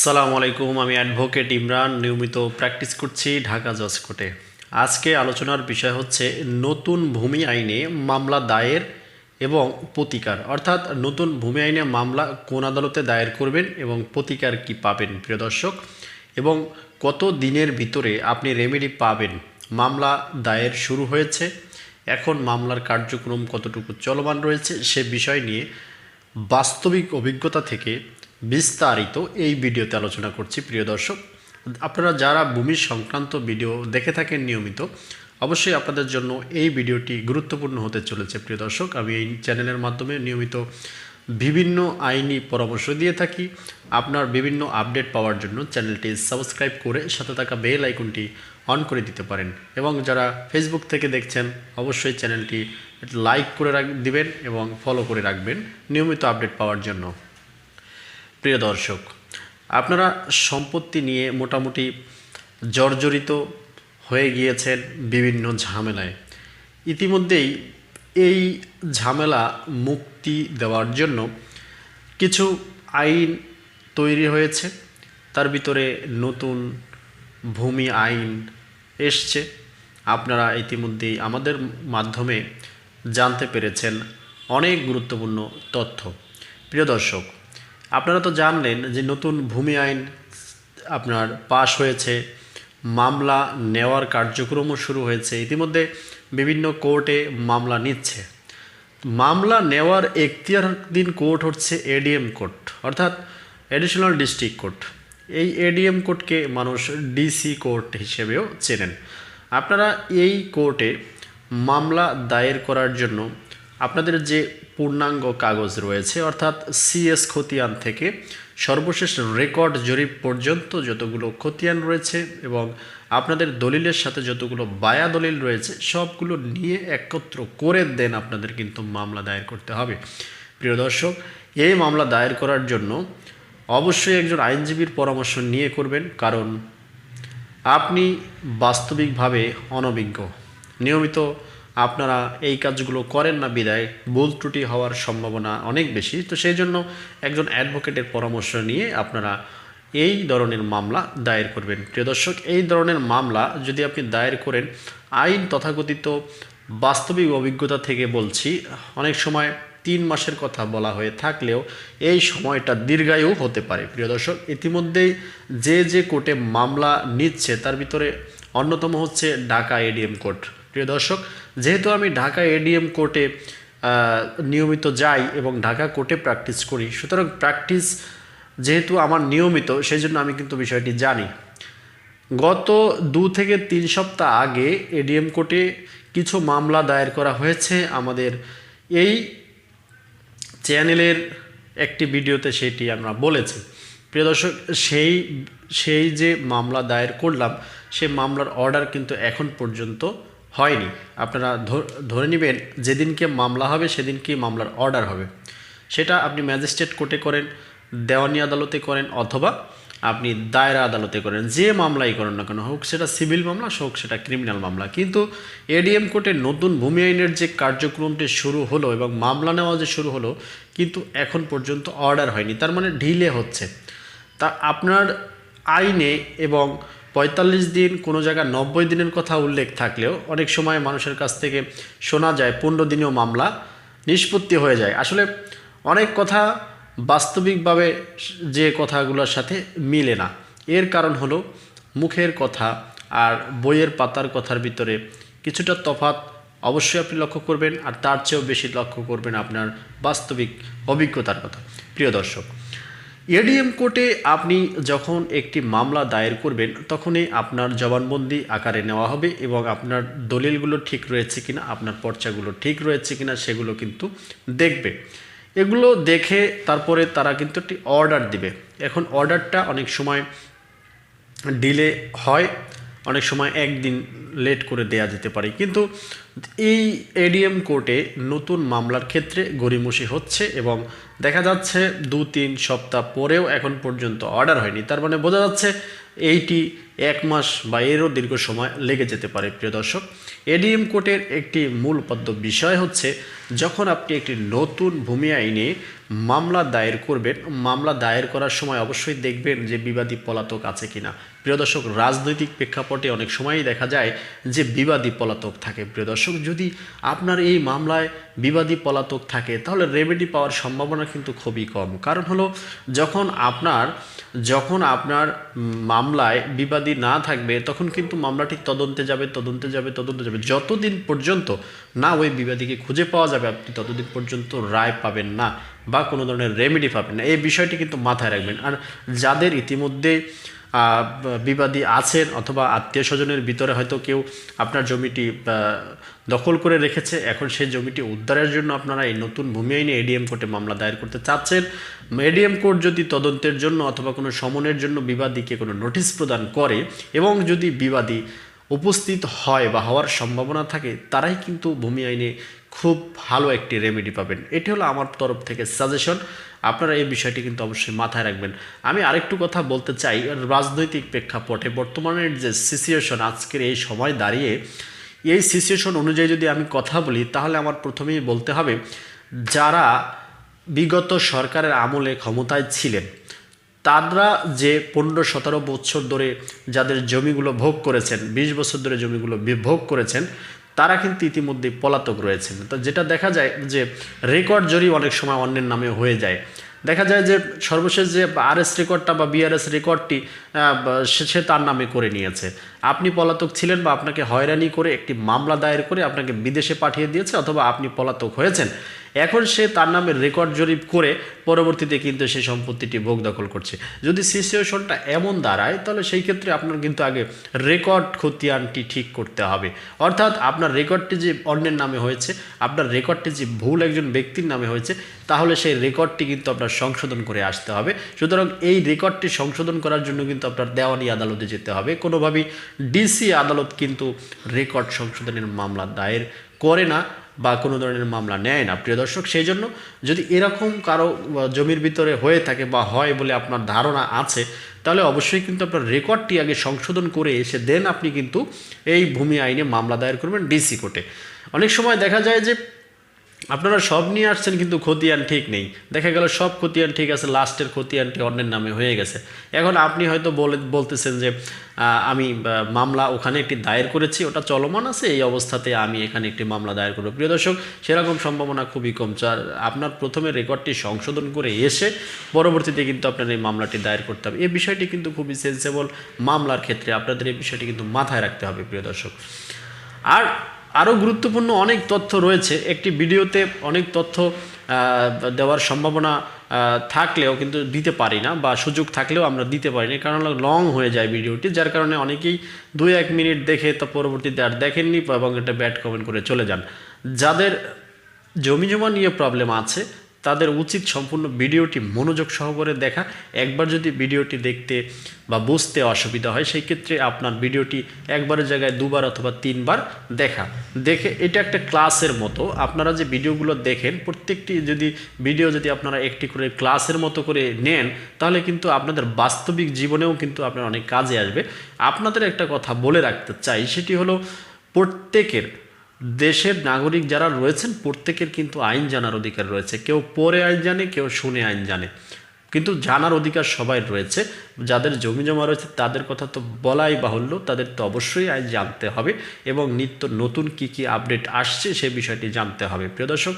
আসসালামু আলাইকুম, আমি অ্যাডভোকেট ইমরান, নিয়মিত প্র্যাকটিস করছি ঢাকা জজ কোর্টে। আজকে আলোচনার বিষয় হচ্ছে নতুন ভূমি আইনে মামলা দায়ের এবং প্রতিকার। অর্থাৎ নতুন ভূমি আইনে মামলা কোন আদালতে দায়ের করবেন এবং প্রতিকার কি পাবেন, প্রিয় দর্শক? এবং কত দিনের ভিতরে আপনি রেমেডি পাবেন? মামলা দায়ের শুরু হয়েছে, এখন মামলার কার্যক্রম কতটুকু চলমান রয়েছে সে বিষয় নিয়ে বাস্তবিক অভিজ্ঞতা থেকে বিস্তারিত এই ভিডিওতে আলোচনা করছি, প্রিয় দর্শক। আপনারা যারা ভূমি সংক্রান্ত ভিডিও দেখে থাকেন নিয়মিত, অবশ্যই আপনাদের জন্য এই ভিডিওটি গুরুত্বপূর্ণ হতে চলেছে, প্রিয় দর্শক। আমি এই চ্যানেলের মাধ্যমে নিয়মিত বিভিন্ন আইনি পরামর্শ দিয়ে থাকি। আপনার বিভিন্ন আপডেট পাওয়ার জন্য চ্যানেলটি সাবস্ক্রাইব করে সাথে থাকা বেল আইকনটি অন করে দিতে পারেন এবং যারা ফেসবুক থেকে দেখছেন, অবশ্যই চ্যানেলটি লাইক করে রাখ, দিবেন এবং ফলো করে রাখবেন নিয়মিত আপডেট পাওয়ার জন্য। প্রিয় দর্শক, আপনারা সম্পত্তি নিয়ে মোটামুটি জর্জরিত হয়ে গিয়েছেন বিভিন্ন ঝামেলায়। ইতিমধ্যেই এই ঝামেলা মুক্তি দেওয়ার জন্য কিছু আইন তৈরি হয়েছে। তার ভিতরে নতুন ভূমি আইন এসছে। আপনারা ইতিমধ্যেই আমাদের মাধ্যমে জানতে পেরেছেন অনেক গুরুত্বপূর্ণ তথ্য। প্রিয় দর্শক আপনারা তো জানলেন যে নতুন ভূমি আইন আপনার পাশ হয়েছে, মামলা নেওয়ার কার্যক্রমও শুরু হয়েছে, ইতিমধ্যে বিভিন্ন কোর্টে মামলা নিচ্ছে। মামলা নেওয়ার দিন কোর্ট হচ্ছে এডিএম কোর্ট, অর্থাৎ অ্যাডিশনাল ডিস্ট্রিক্ট কোর্ট এই এডিএম কোর্টকে মানুষ ডিসি কোর্ট হিসেবেও চেনেন। আপনারা এই কোর্টে মামলা দায়ের করার জন্য আপনাদের যে পূর্ণাঙ্গ কাগজ রয়েছে, অর্থাৎ সিএস খতিয়ান থেকে সর্বশেষ রেকর্ড জরিপ পর্যন্ত যতগুলো খতিয়ান রয়েছে এবং আপনাদের দলিলের সাথে যতগুলো বায়া দলিল রয়েছে, সবগুলো নিয়ে একত্র করে দেন আপনাদের কিন্তু মামলা দায়ের করতে হবে। প্রিয় দর্শক, এই মামলা দায়ের করার জন্য অবশ্যই একজন আইনজীবীর পরামর্শ নিয়ে করবেন, কারণ আপনি বাস্তবিকভাবে অনভিজ্ঞ। নিয়মিত আপনারা এই কাজগুলো করেন না বিদায়, ভুল ত্রুটি হওয়ার সম্ভাবনা অনেক বেশি। তো সেই জন্য একজন অ্যাডভোকেটের পরামর্শ নিয়ে আপনারা এই ধরনের মামলা দায়ের করবেন। প্রিয় দর্শক, এই ধরনের মামলা যদি আপনি দায়ের করেন, আইন তথাকথিত বাস্তবিক অভিজ্ঞতা থেকে বলছি, অনেক সময় তিন মাসের কথা বলা হয়ে থাকলেও এই সময়টা দীর্ঘায়ু হতে পারে। প্রিয় দর্শক, ইতিমধ্যেই যে যে কোর্টে মামলা নিচ্ছে, তার ভিতরে অন্যতম হচ্ছে ঢাকা এডিএম কোর্ট। প্রিয় দর্শক, যেহেতু আমি ঢাকা এডিএম কোর্টে নিয়মিত যাই এবং ঢাকা কোর্টে প্র্যাকটিস করি, সুতরাং প্র্যাকটিস যেহেতু আমার নিয়মিত সেই জন্য আমি কিন্তু বিষয়টি জানি। গত দু থেকে তিন সপ্তাহ আগে এডিএম কোর্টে কিছু মামলা দায়ের করা হয়েছে আমাদের। এই চ্যানেলের একটি ভিডিওতে সেটি আমরা বলেছি। প্রিয় দর্শক, সেই সেই যে মামলা দায়ের করলাম সেই মামলার অর্ডার কিন্তু এখন পর্যন্ত হয়নি। আপনারা ধরে নেবেন যেদিনকে মামলা হবে সেদিনকে মামলার অর্ডার হবে। সেটা আপনি ম্যাজিস্ট্রেট কোর্টে করেন, দেওয়ানি আদালতে করেন অথবা আপনি দায়রা আদালতে করেন। যে মামলাই করেন না কেন, হোক সেটা সিভিল মামলা, হোক সেটা ক্রিমিনাল মামলা। কিন্তু এডিএম কোর্টে নতুন ভূমি আইনের যে কার্যক্রমটি শুরু হলো এবং মামলা নেওয়া যে শুরু হলো, কিন্তু এখন পর্যন্ত অর্ডার হয়নি। তার মানে ঢিলে হচ্ছে। তা আপনার আইনে এবং পঁয়তাল্লিশ দিন, কোনো জায়গায় নব্বই দিনের কথা উল্লেখ থাকলেও অনেক সময় মানুষের কাছ থেকে শোনা যায় পনেরো দিনেও মামলা নিষ্পত্তি হয়ে যায়। আসলে অনেক কথা বাস্তবিকভাবে যে কথাগুলোর সাথে মিলে না। এর কারণ হলো মুখের কথা আর বইয়ের পাতার কথার ভিতরে কিছুটা তফাত অবশ্যই আপনি লক্ষ্য করবেন, আর তার চেয়েও বেশি লক্ষ্য করবেন আপনার বাস্তবিক অভিজ্ঞতার কথা। প্রিয় দর্শক এডিএম কোর্টে আপনি যখন একটি মামলা দায়ের করবেন, তখনই আপনার জবানবন্দি আকারে নেওয়া হবে এবং আপনার দলিলগুলো ঠিক রয়েছে কিনা, আপনার পর্চাগুলো ঠিক রয়েছে কিনা সেগুলো কিন্তু দেখবে। এগুলো দেখে তারপরে তারা কিন্তু একটি অর্ডার দিবে। এখন অর্ডারটা অনেক সময় ডিলে হয়। অনেক সময় একদিন লেট করে দেয়া যেতে পারে। কিন্তু এই এডিএম কোর্টে নতুন মামলার ক্ষেত্রে গড়িমসি হচ্ছে এবং দেখা যাচ্ছে দু তিন সপ্তাহ পরেও এখন পর্যন্ত অর্ডার হয়নি। তার মানে বোঝা যাচ্ছে এইটি এক মাস বা এরও দীর্ঘ সময় লেগে যেতে পারে, প্রিয় দর্শক। এডিএম কোর্টের একটি মূল পদ্য বিষয় হচ্ছে, যখন আপনি একটি নতুন ভূমি আইনে মামলা দায়ের করবেন, মামলা দায়ের করার সময় অবশ্যই দেখবেন যে বিবাদী পলাতক আছে কিনা। প্রিয় দর্শক, রাজনৈতিক প্রেক্ষাপটে অনেক সময়ই দেখা যায় যে বিবাদী পলাতক থাকে, প্রিয় দর্শক। যদি আপনার এই মামলায় বিবাদী পলাতক থাকে, তাহলে রেমেডি পাওয়ার সম্ভাবনা কিন্তু খুবই কম। কারণ হলো, যখন আপনার যখন আপনার মামলায় বিবাদী না থাকবে, তখন কিন্তু মামলাটি তদন্তে যাবে তদন্তে যাবে তদন্তে যাবে। যতদিন পর্যন্ত না ওই বিবাদীকে খুঁজে পাওয়া যাবে, আপনি ততদিন পর্যন্ত রায় পাবেন না বা কোনো ধরনের রেমেডি পাবেন না। এই বিষয়টি কিন্তু মাথায় রাখবেন। আর যাদের ইতিমধ্যে বিবাদী আছেন অথবা আত্মীয় স্বজনের ভিতরে হয়তো কেউ আপনার জমিটি দখল করে রেখেছে, এখন সেই জমিটি উদ্ধারের জন্য আপনারা এই নতুন ভূমি আইনে এডিএম কোর্টে মামলা দায়ের করতে চাচ্ছেন। এডিএম কোর্ট যদি তদন্তের জন্য অথবা কোনো সমনের জন্য বিবাদীকে কোনো নোটিশ প্রদান করে এবং যদি বিবাদী উপস্থিত হয় বা হওয়ার সম্ভাবনা থাকে, তারাই কিন্তু ভূমি আইনে খুব ভালো একটি রেমেডি পাবেন। এটি হলো আমার তরফ থেকে সাজেশন আপনারা এই বিষয়টি কিন্তু অবশ্যই মাথায় রাখবেন। আমি আরেকটু কথা বলতে চাই, রাজনৈতিক প্রেক্ষাপটে বর্তমানের যে সিচুয়েশন আজকের এই সময় দাঁড়িয়ে, এই সিচুয়েশন অনুযায়ী যদি আমি কথা বলি, তাহলে আমার প্রথমেই বলতে হবে, যারা বিগত সরকারের আমলে ক্ষমতায় ছিলেন, তারা যে পনেরো সতেরো বছর ধরে যাদের জমিগুলো ভোগ করেছেন, বিশ বছর ধরে জমিগুলো ভোগ করেছেন তারা কিন্তু ইতিমধ্যে পলাতক রয়েছেন। তো যেটা দেখা যায় যে রেকর্ড জরি অনেক সময় অন্যের নামে হয়ে যায়। দেখা যায় যে সর্বশেষ যে আরএস রেকর্ডটা বা বিআরএস রেকর্ডটি সে তার নামে করে নিয়েছে। আপনি পলাতক ছিলেন বা আপনাকে হয়রানি করে একটি মামলা দায়ের করে আপনাকে বিদেশে পাঠিয়ে দিয়েছে অথবা আপনি পলাতক হয়েছেন। এখন সে তার নামে রেকর্ড জরিপ করে পরবর্তীতে কিন্তু সেই সম্পত্তিটি ভোগ দখল করছে। যদি সিচুয়েশনটা এমন দাঁড়ায়, তাহলে সেই ক্ষেত্রে আপনার কিন্তু আগে রেকর্ড খতিয়ানটি ঠিক করতে হবে। অর্থাৎ আপনার রেকর্ডটি যে অন্যের নামে হয়েছে, আপনার রেকর্ডটি যে ভুল একজন ব্যক্তির নামে হয়েছে, তাহলে সেই রেকর্ডটি কিন্তু আপনার সংশোধন করে আসতে হবে। সুতরাং এই রেকর্ডটি সংশোধন করার জন্য কিন্তু আপনার দেওয়ানি আদালতে যেতে হবে। কোনোভাবেই ডিসি আদালত কিন্তু রেকর্ড সংশোধনের মামলা দায়ের করে না বা কোনো ধরনের মামলা নেয় না। প্রিয় দর্শক, সেই জন্য যদি এরকম কারও জমির ভিতরে হয়ে থাকে বা হয় বলে আপনার ধারণা আছে, তাহলে অবশ্যই কিন্তু আপনার রেকর্ডটি আগে সংশোধন করে এসে দেন। আপনি কিন্তু এই ভূমি আইনে মামলা দায়ের করবেন ডিসি কোর্টে। অনেক সময় দেখা যায় যে আপনারা সব নিয়ে আসছেন কিন্তু খতিয়ান ঠিক নেই। দেখা গেল সব খতিয়ান ঠিক আছে, লাস্টের খতিয়ানটি অন্যের নামে হয়ে গেছে। এখন আপনি হয়তো বলে, বলতেছেন যে আমি মামলা ওখানে একটি দায়ের করেছি, ওটা চলমান আছে, এই অবস্থাতে আমি এখানে একটি মামলা দায়ের করব। প্রিয় দর্শক, সেরকম সম্ভাবনা খুবই কম। চার আপনার প্রথমে রেকর্ডটি সংশোধন করে এসে পরবর্তীতে কিন্তু আপনার এই মামলাটি দায়ের করতে হবে। এই বিষয়টি কিন্তু খুবই সেন্সেবল মামলার ক্ষেত্রে আপনাদের এই বিষয়টি কিন্তু মাথায় রাখতে হবে, প্রিয় দর্শক। আর আরও গুরুত্বপূর্ণ অনেক তথ্য রয়েছে। একটি ভিডিওতে অনেক তথ্য দেওয়ার সম্ভাবনা থাকলেও কিন্তু দিতে পারি না বা সুযোগ থাকলেও আমরা দিতে পারি না। কারণ লং হয়ে যায় ভিডিওটি, যার কারণে অনেকেই দুই এক মিনিট দেখে তা পরবর্তীতে আর দেখেননি এবং এটা ব্যাড কমেন্ট করে চলে যান। যাদের জমি জমা নিয়ে প্রবলেম আছে তাদের উচিত সম্পূর্ণ ভিডিওটি মনোযোগ সহকারে দেখা। একবার যদি ভিডিওটি দেখতে বা বুঝতে অসুবিধা হয়, সেই ক্ষেত্রে আপনার ভিডিওটি একবারের জায়গায় দুবার অথবা তিনবার দেখা। দেখে, এটা একটা ক্লাসের মতো। আপনারা যে ভিডিওগুলো দেখেন, প্রত্যেকটি যদি ভিডিও যদি আপনারা একটি করে ক্লাসের মতো করে নেন, তাহলে কিন্তু আপনাদের বাস্তবিক জীবনেও কিন্তু আপনার অনেক কাজে আসবে। আপনাদের একটা কথা বলে রাখতে চাই, সেটি হলো প্রত্যেকের দেশের নাগরিক যারা রয়েছেন, প্রত্যেকের কিন্তু আইন জানার অধিকার রয়েছে। কেউ পড়ে আইন জানে, কেউ শুনে আইন জানে। কিন্তু জানার অধিকার সবাই রয়েছে। যাদের জমি জমা রয়েছে, তাদের কথা তো বলাই বাহুল্য, তাদের তো অবশ্যই আইন জানতে হবে এবং নিত্য নতুন কি কি আপডেট আসছে সে বিষয়টি জানতে হবে। প্রিয় দর্শক,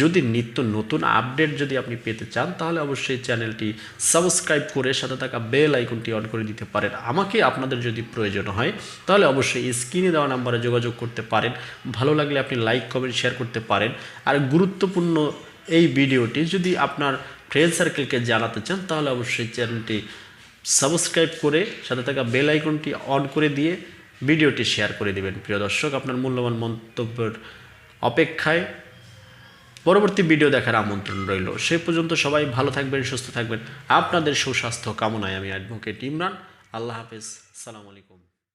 যদি নিত্য নতুন আপডেট যদি আপনি পেতে চান, তাহলে অবশ্যই চ্যানেলটি সাবস্ক্রাইব করে সাথে থাকা বেল আইকনটি অন করে দিতে পারেন। আমাকে আপনাদের যদি প্রয়োজন হয়, তাহলে অবশ্যই স্ক্রিনে দেওয়া নাম্বারে যোগাযোগ করতে পারেন। ভালো লাগলে আপনি লাইক, কমেন্ট, শেয়ার করতে পারেন। আর গুরুত্বপূর্ণ এই ভিডিওটি যদি আপনার ফ্রেন্ড সার্কেলকে জানাতে চান, তাহলে অবশ্যই চ্যানেলটি সাবস্ক্রাইব করে, সাথে থাকা বেল আইকনটি অন করে দিয়ে ভিডিওটি শেয়ার করে দেবেন। প্রিয় দর্শক, আপনার মূল্যবান মন্তব্যের অপেক্ষায় পরবর্তী ভিডিও দেখার আমন্ত্রণ রইল। সে পর্যন্ত সবাই ভালো থাকবেন, সুস্থ থাকবেন। আপনাদের সুস্বাস্থ্য কামনায় আমি অ্যাডভোকেট ইমরান। আল্লাহ হাফেজ। সালাম আলাইকুম।